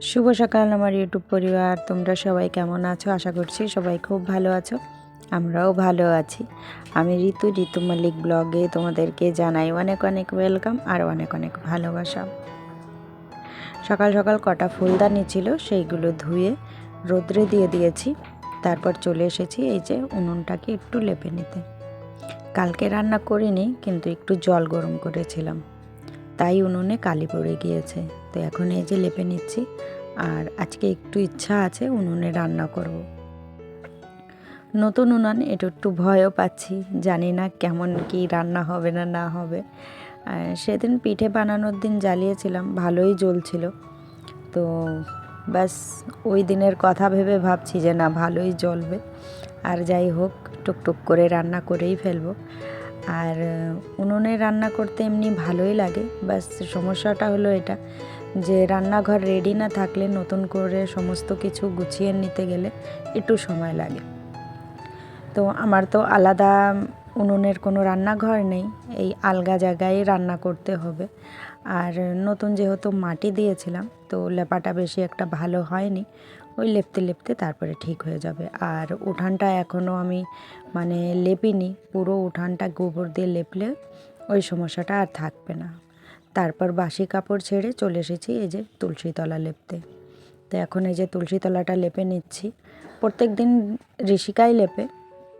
শুভ সকাল আমার ইউটিউব পরিবার। তোমরা সবাই কেমন আছো? আশা করছি সবাই খুব ভালো আছো। আমরাও ভালো আছি। আমি ঋতু ঋতু মল্লিক ব্লগে তোমাদেরকে জানাই অনেক অনেক ওয়েলকাম আর অনেক অনেক ভালোবাসা। সকাল সকাল কটা ফুলদানি ছিল, সেইগুলো ধুয়ে রোদ্রে দিয়ে দিয়েছি। তারপর চলে এসেছি এই যে উনুনটাকে একটু লেপে নিতে। কালকে রান্না করিনি, কিন্তু একটু জল গরম করেছিলাম। তাই উনুনে কালি পড়ে গিয়েছে। তো এখন এই যে লেপে নিচ্ছি, আর আজকে একটু ইচ্ছা আছে উনুনে রান্না করব। নতুন উনান, এটা একটু ভয়ও পাচ্ছি, জানি না কেমন কি রান্না হবে না না হবে। সেদিন পিঠে বানানোর দিন জ্বালিয়েছিলাম, ভালোই জ্বলছিল। তো ব্যাস, ওই দিনের কথা ভেবে ভাবছি যে না, ভালোই জ্বলবে। আর যাই হোক, টুকটুক করে রান্না করেই ফেলব। আর উনুনে রান্না করতে এমনি ভালোই লাগে। ব্যাস সমস্যাটা হলো এটা, যে রান্নাঘর রেডি না থাকলে নতুন করে সমস্ত কিছু গুছিয়ে নিতে গেলে একটু সময় লাগে। তো আমার তো আলাদা উনুনের কোনো রান্নাঘর নেই, এই আলগা জায়গায় রান্না করতে হবে। আর নতুন যেহেতু মাটি দিয়েছিলাম, তো লেপাটা বেশি একটা ভালো হয়নি। ওই লেপতে লেপতে তারপরে ঠিক হয়ে যাবে। আর উঠানটা এখনও আমি মানে লেপিনি, পুরো উঠানটা গোবর দিয়ে লেপলে ওই সমস্যাটা আর থাকবে না। তারপর বাসি কাপড় ছেড়ে চলে এসেছি এই যে তুলসী তলা লেপতে। তো এখন এই যে তুলসী তলাটা লেপে নিচ্ছি। প্রত্যেক দিন ঋষিকাই লেপে,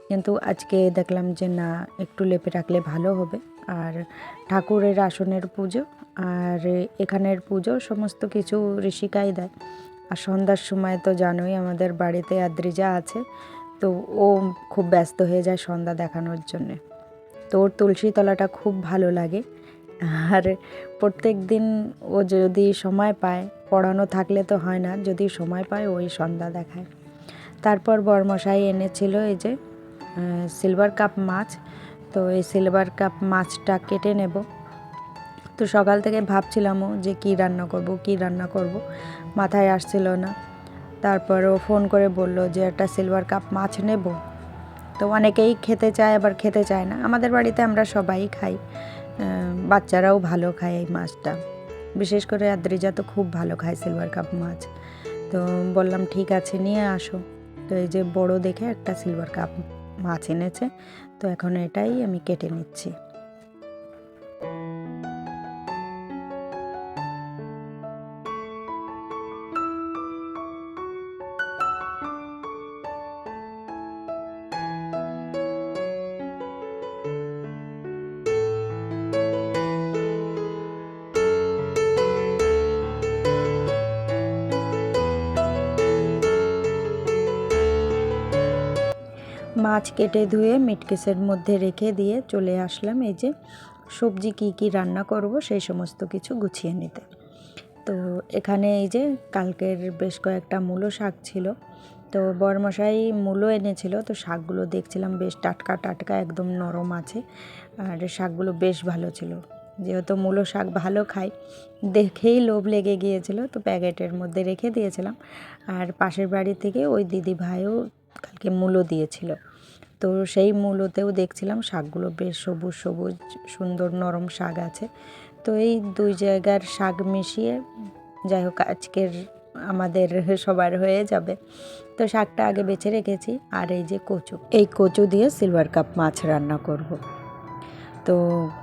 কিন্তু আজকে দেখলাম যে না, একটু লেপে রাখলে ভালো হবে। আর ঠাকুরের আসনের পুজো আর এখানের পুজো সমস্ত কিছু ঋষিকাই দেয়। আর সন্ধ্যার সময় তো জানোই আমাদের বাড়িতে আদ্রিজা আছে, তো ও খুব ব্যস্ত হয়ে যায় সন্ধ্যা দেখানোর জন্যে। তো ওর তুলসী তলাটা খুব ভালো লাগে। আর প্রত্যেক দিন ও যদি সময় পায়, পড়ানো থাকলে তো হয় না, যদি সময় পায় ওই সন্ধ্যা দেখায়। তারপর বরমশাই এনেছিল এই যে সিলভার কাপ মাছ, তো এই সিলভার কাপ মাছটা কেটে নেব। তো সকাল থেকে ভাবছিলামও যে কি রান্না করব, কি রান্না করব। মাথায় আসছিল না। তারপর ও ফোন করে বলল যে একটা সিলভার কাপ মাছ নেব। তো অনেকেই খেতে চায়, আবার খেতে চায় না। আমাদের বাড়িতে আমরা সবাই খাই। বাচ্চারাও ভালো খায় এই মাছটা। বিশেষ করে আদ্রিজা তো খুব ভালো খায় সিলভার কাপ মাছ। তো বললাম, ঠিক আছে, নিয়ে আসো। তো এই যে বড় দেখে একটা সিলভার কাপ মাছ এনেছে। তো এখন এটাই আমি কেটে নিচ্ছি। মাছ কেটে ধুয়ে মিটকেসের মধ্যে রেখে দিয়ে চলে আসলাম। এই যে সবজি কি কি রান্না করব সেই সমস্ত কিছু গুছিয়ে নিতে। তো এখানে এই যে কালকের বেশ কয়েকটা মূলো শাক ছিল। তো বরমশাই মূলো এনেছিল। তো শাকগুলো দেখছিলাম বেশ টাটকা টাটকা, একদম নরম আছে। আর শাকগুলো বেশ ভালো ছিল। যেহেতু মূলো শাক ভালো খাই, দেখেই লোভ লেগে গিয়েছিল। তো প্যাকেটের মধ্যে রেখে দিয়েছিলাম। আর পাশের বাড়ি থেকে ওই দিদি ভাইও কালকে মূলো দিয়েছিল। তো সেই মূলোতেও দেখছিলাম শাকগুলো বেশ সবুজ সবুজ, সুন্দর নরম শাক আছে। তো এই দুই জায়গার শাক মিশিয়ে যাই হোক আজকের আমাদের সবার হয়ে যাবে। তো শাকটা আগে বেছে রেখেছি আর এই যে কচু। এই কচু দিয়ে সিলভার কাপ মাছ রান্না করব। তো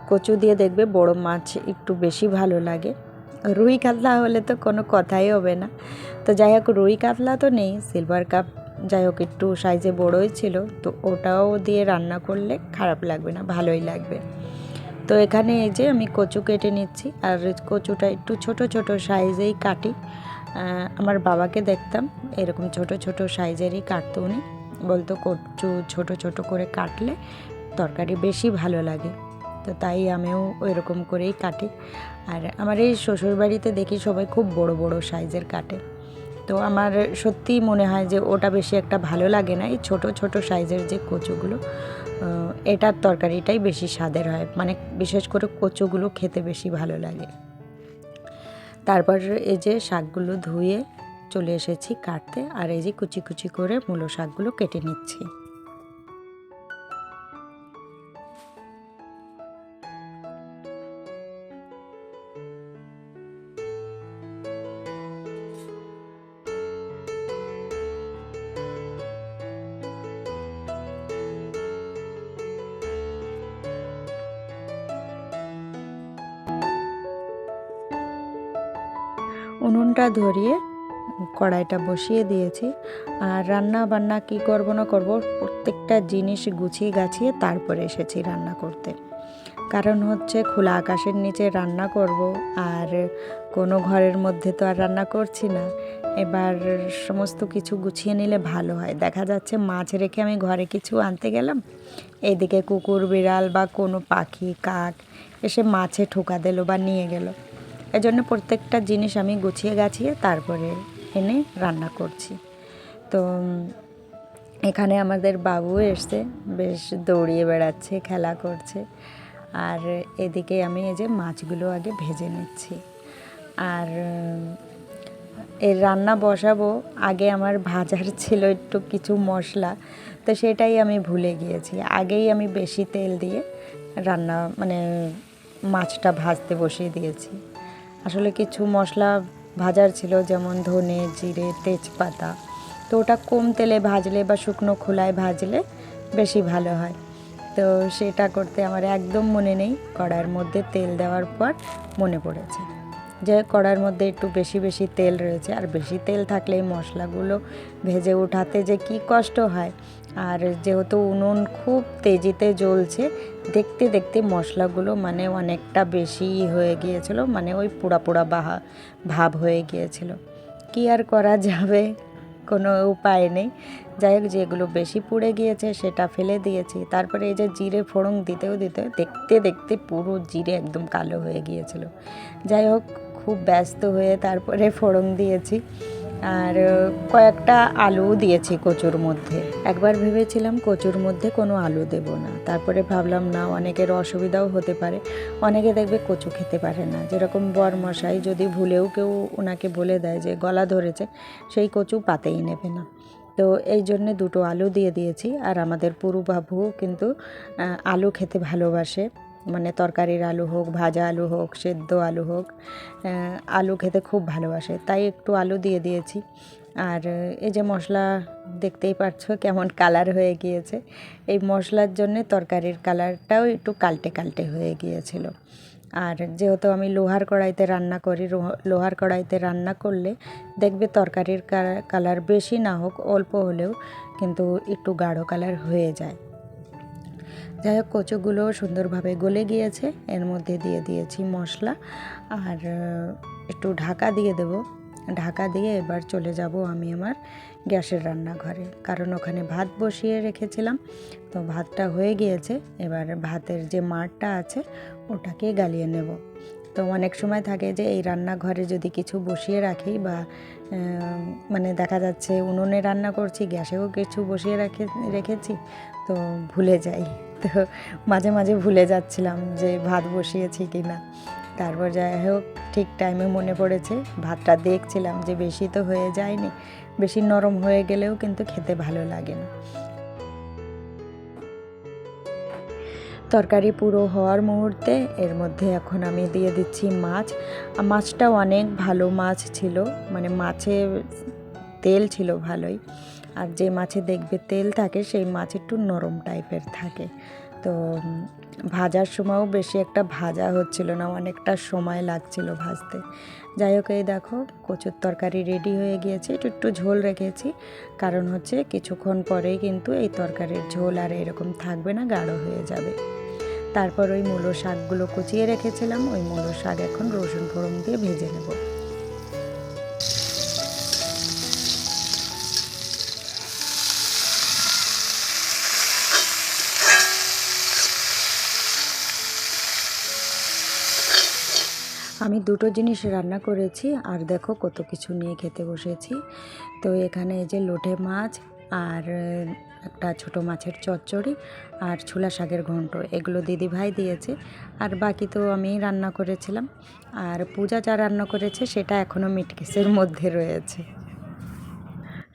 কচু দিয়ে দেখবে বড় মাছ একটু বেশি ভালো লাগে। রুই কাতলা হলে তো কোনো কথাই হবে না। তো যাই হোক রুই কাতলা তো নেই, সিলভার কাপ যাই হোক, একটু সাইজে বড়োই ছিল, তো ওটাও দিয়ে রান্না করলে খারাপ লাগবে না, ভালোই লাগবে। তো এখানে এই যে আমি কচু কেটে নিচ্ছি, আর কচুটা একটু ছোট ছোট সাইজেই কাটি। আমার বাবাকে দেখতাম, এরকম ছোট ছোট সাইজেরই কাটতো উনি। বলতো কচু ছোট ছোট করে কাটলে তরকারি বেশি ভালো লাগে। তো তাই আমিও ওইরকম করেই কাটি। আর আমার এই শ্বশুরবাড়িতে দেখি সবাই খুব বড় বড় সাইজের কাটে। তো আমার সত্যিই মনে হয় যে ওটা বেশি একটা ভালো লাগে না, এই ছোট ছোট সাইজের যে কচুগুলো এটার তরকারিটাই বেশি স্বাদের হয় মানে বিশেষ করে কচুগুলো খেতে বেশি ভালো লাগে। তারপর এই যে শাকগুলো ধুয়ে চলে এসেছি কাটতে, আর এই যে কুচি কুচি করে মূলো শাকগুলো কেটে নিচ্ছি। উনুনটা ধরিয়ে কড়াইটা বসিয়ে দিয়েছি। আর রান্না বান্না কি করব না করব, প্রত্যেকটা জিনিস গুছিয়ে গাছিয়ে তারপরে এসেছি রান্না করতে। কারণ হচ্ছে খোলা আকাশের নিচে রান্না করব, আর কোনো ঘরের মধ্যে তো আর রান্না করছি না। এবার সমস্ত কিছু গুছিয়ে নিলে ভালো হয়। দেখা যাচ্ছে মাছ রেখে আমি ঘরে কিছু আনতে গেলাম। এইদিকে কুকুর, বিড়াল বা কোনো পাখি, কাক এসে মাছে ঠোকা দিল বা নিয়ে গেল। এজন্য প্রত্যেকটা জিনিস আমি গুছিয়ে গাছিয়ে তারপরে এনে রান্না করছি। তো এখানে আমাদের বাবু এসছে, বেশ দৌড়িয়ে বেড়াচ্ছে, খেলা করছে। আর এদিকে আমি এই যে মাছগুলো আগে ভেজে নিচ্ছি। আর এর রান্না বসাবো, আগে আমার ভাজার ছিল একটু কিছু মশলা, তো সেটাই আমি ভুলে গিয়েছি। আগেই আমি বেশি তেল দিয়ে রান্না মানে মাছটা ভাজতে বসিয়ে দিয়েছি। আসলে কিছু মশলা ভাজার ছিল, যেমন ধনে, জিরে, তেজপাতা। তো ওটা কম তেলে ভাজলে বা শুকনো খোলায় ভাজলে বেশি ভালো হয়। তো সেটা করতে আমার একদম মনে নেই। কড়াইয়ের মধ্যে তেল দেওয়ার পর মনে পড়েছে যে কড়ার মধ্যে একটু বেশি বেশি তেল রয়েছে। আর বেশি তেল থাকলে এই মশলাগুলো ভেজে ওঠাতে যে কি কষ্ট হয় আর যেহেতু উনুন খুব তেজিতে জ্বলছে, দেখতে দেখতে মশলাগুলো মানে অনেকটা বেশি হয়ে গিয়েছিল মানে ওই পোড়া পোড়া বাহা ভাব হয়ে গিয়েছিল। কি আর করা যাবে? কোনো উপায় নেই। যাই হোক, যেগুলো বেশি পুড়ে গিয়েছে সেটা ফেলে দিয়েছি। তারপরে এই যে জিরে ফোড়ন দিতেও দিতে, দেখতে দেখতে পুরো জিরে একদম কালো হয়ে গিয়েছিল। যাই হোক, খুব ব্যস্ত হয়ে তারপরে ফোড়ন দিয়েছি। আর কয়েকটা আলুও দিয়েছি কচুর মধ্যে। একবার ভেবেছিলাম কচুর মধ্যে কোনো আলু দেব না। তারপরে ভাবলাম, না, অনেকের অসুবিধাও হতে পারে। অনেকে দেখবে কচু খেতে পারে না। যেরকম বর মশাই যদি ভুলেও কেউ ওনাকে বলে দেয় যে, গলা ধরেছে সেই কচু পাতেই নেবে না। তো এই জন্যে দুটো আলু দিয়ে দিয়েছি। আর আমাদের পুরু বাবুও কিন্তু আলু খেতে ভালোবাসে। মানে তরকারির আলু হোক, ভাজা আলু হোক, সেদ্ধ আলু হোক আলু খেতে খুব ভালোবাসে। তাই একটু আলু দিয়ে দিয়েছি। আর এই যে মশলা দেখতেই পাচ্ছ কেমন কালার হয়ে গিয়েছে। এই মশলার জন্যে তরকারির কালারটাও একটু কালটে কালটে হয়ে গিয়েছিল। আর যেহেতু আমি লোহার কড়াইতে রান্না করি লোহার কড়াইতে রান্না করলে দেখবে তরকারির কালার বেশি না হোক, অল্প হলেও কিন্তু একটু গাঢ় কালার হয়ে যায়। যাই হোক, কচুগুলো সুন্দরভাবে গলে গিয়েছে। এর মধ্যে দিয়ে দিয়েছি মশলা। আর একটু ঢাকা দিয়ে দেব। ঢাকা দিয়ে এবার চলে যাব আমি আমার গ্যাসের রান্নাঘরে। কারণ ওখানে ভাত বসিয়ে রেখেছিলাম। তো ভাতটা হয়ে গিয়েছে। এবার ভাতের যে মাড়টা আছে, ওটাকে গালিয়ে নেব। তো অনেক সময় থাকে যে, এই রান্নাঘরে যদি কিছু বসিয়ে রাখি বা মানে দেখা যাচ্ছে উনুনে রান্না করছি, গ্যাসেও কিছু বসিয়ে রাখে, রেখেছি, তো ভুলে যাই। তো মাঝে মাঝে ভুলে যাচ্ছিলাম যে ভাত বসিয়েছি কি না তারপর যাই হোক ঠিক টাইমে মনে পড়েছে, ভাতটা দেখছিলাম যে বেশি তো হয়ে যায়নি, বেশি নরম হয়ে গেলেও কিন্তু খেতে ভালো লাগে না। তরকারি পুরো হওয়ার মুহূর্তে এর মধ্যে এখন আমি দিয়ে দিচ্ছি মাছ। মাছটা অনেক ভালো মাছ ছিল মানে মাছে তেল ছিল ভালোই। আর যে মাছে দেখবে তেল থাকে, সেই মাছ একটু নরম টাইপের থাকে। তো ভাজার সময়ও বেশি একটা ভাজা হচ্ছিল না, অনেকটা সময় লাগছিল ভাজতে। যাই হোক, এই দেখো, কচুর তরকারি রেডি হয়ে গিয়েছে। একটু একটু ঝোল রেখেছি। কারণ হচ্ছে কিছুক্ষণ পরেই কিন্তু এই তরকারির ঝোল আর এরকম থাকবে না, গাঢ় হয়ে যাবে। তারপর ওই মূলো শাকগুলো কুচিয়ে রেখেছিলাম। ওই মূলো শাক এখন রসুন ফোড়ন দিয়ে ভেজে নেব। দুটো জিনিস রান্না করেছি আর দেখো কত কিছু নিয়ে খেতে বসেছি। তো এখানে এই যে লোটে মাছ আর একটা ছোট মাছের চচ্চড়ি আর ছোলা শাকের ঘন্ট, এগুলো দিদি ভাই দিয়েছে। আর বাকি তো আমি রান্না করেছিলাম। আর পূজা যা রান্না করেছে সেটা এখনও মিটকেসের মধ্যে রয়েছে।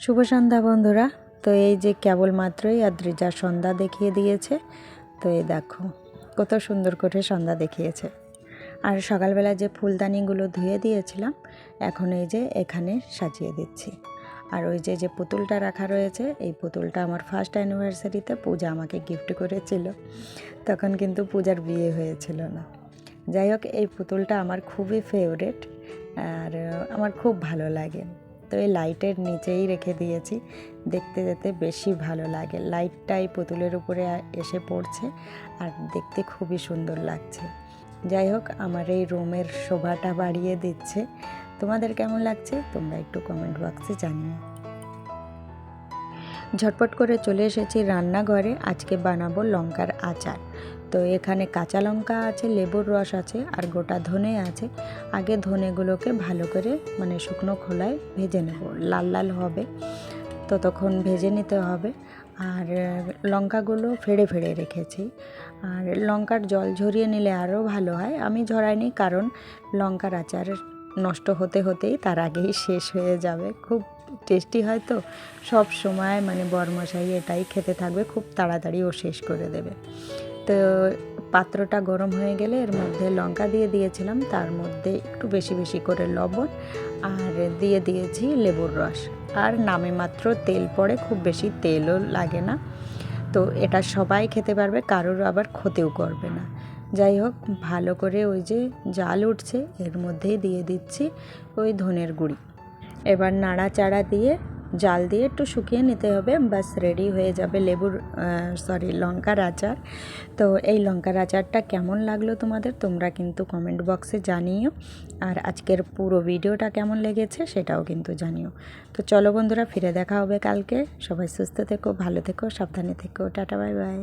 শুভ সন্ধ্যা বন্ধুরা। তো এই যে কেবলমাত্রই আদ্রিজা সন্ধ্যা দেখিয়ে দিয়েছে। তো এই দেখো কত সুন্দর করে সন্ধ্যা দেখিয়েছে। আর সকালবেলা যে ফুলদানিগুলো ধুয়ে দিয়েছিলাম, এখন এই যে এখানে সাজিয়ে দিচ্ছি। আর ওই যে যে পুতুলটা রাখা রয়েছে, এই পুতুলটা আমার ফার্স্ট অ্যানিভার্সারিতে পূজা আমাকে গিফট করেছিল। তখন কিন্তু পূজার বিয়ে হয়েছিল না। যাই হোক, এই পুতুলটা আমার খুবই ফেভারেট আর আমার খুব ভালো লাগে। তো এই লাইটের নিচেই রেখে দিয়েছি। দেখতে যেতে বেশি ভালো লাগে। লাইটটা এই পুতুলের উপরে এসে পড়ছে, আর দেখতে খুবই সুন্দর লাগছে। যাই হোক, আমার এই রুমের শোভাটা বাড়িয়ে দিচ্ছে। তোমাদের কেমন লাগছে? তোমরা একটু কমেন্ট বক্সে জানিও। ঝটপট করে চলে এসেছি রান্নাঘরে। আজকে বানাবো লঙ্কার আচার। তো এখানে কাঁচা লঙ্কা আছে, লেবুর রস আছে, আর গোটা ধনে আছে। আগে ধনেগুলোকে ভালো করে মানে শুকনো খোলায় ভেজে নেব। লাল লাল হবে, ততক্ষণ ভেজে নিতে হবে। আর লঙ্কাগুলো ফেড়ে ফেড়ে রেখেছি। আর লঙ্কার জল ঝরিয়ে নিলে আরও ভালো হয়। আমি ঝরাইনি কারণ লঙ্কার আচার নষ্ট হতে হতেই তার আগেই শেষ হয়ে যাবে। খুব টেস্টি হয় তো। সব সময় মানে বরমশাই এটাই খেতে থাকবে। খুব তাড়াতাড়ি ও শেষ করে দেবে। তো পাত্রটা গরম হয়ে গেলে এর মধ্যে লঙ্কা দিয়ে দিয়েছিলাম। তার মধ্যে একটু বেশি বেশি করে লবণ আর দিয়ে দিয়েছি লেবুর রস। আর নামে মাত্র তেল পড়ে, খুব বেশি তেলও লাগে না। তো এটা সবাই খেতে পারবে, কারোর আবার ক্ষতিও করবে না। যাই হোক, ভালো করে ওই যে জাল উঠছে, এর মধ্যেই দিয়ে দিচ্ছি ওই ধনের গুঁড়ি। এবার নাড়াচাড়া দিয়ে জাল দিয়ে একটু শুকিয়ে নিতে হবে। বাস রেডি হয়ে যাবে লেবুর সরি লঙ্কার আচার। তো এই লঙ্কার আচারটা কেমন লাগল তোমাদের, তোমরা কিন্তু কমেন্ট বক্সে জানিও। আর আজকের পুরো ভিডিওটা কেমন লেগেছে সেটাও কিন্তু জানিও। তো চলো বন্ধুরা, ফিরে দেখা হবে কালকে। সবাই সুস্থ থেকো, ভালো থেকো, সাবধানে থেকো। Tata bye bye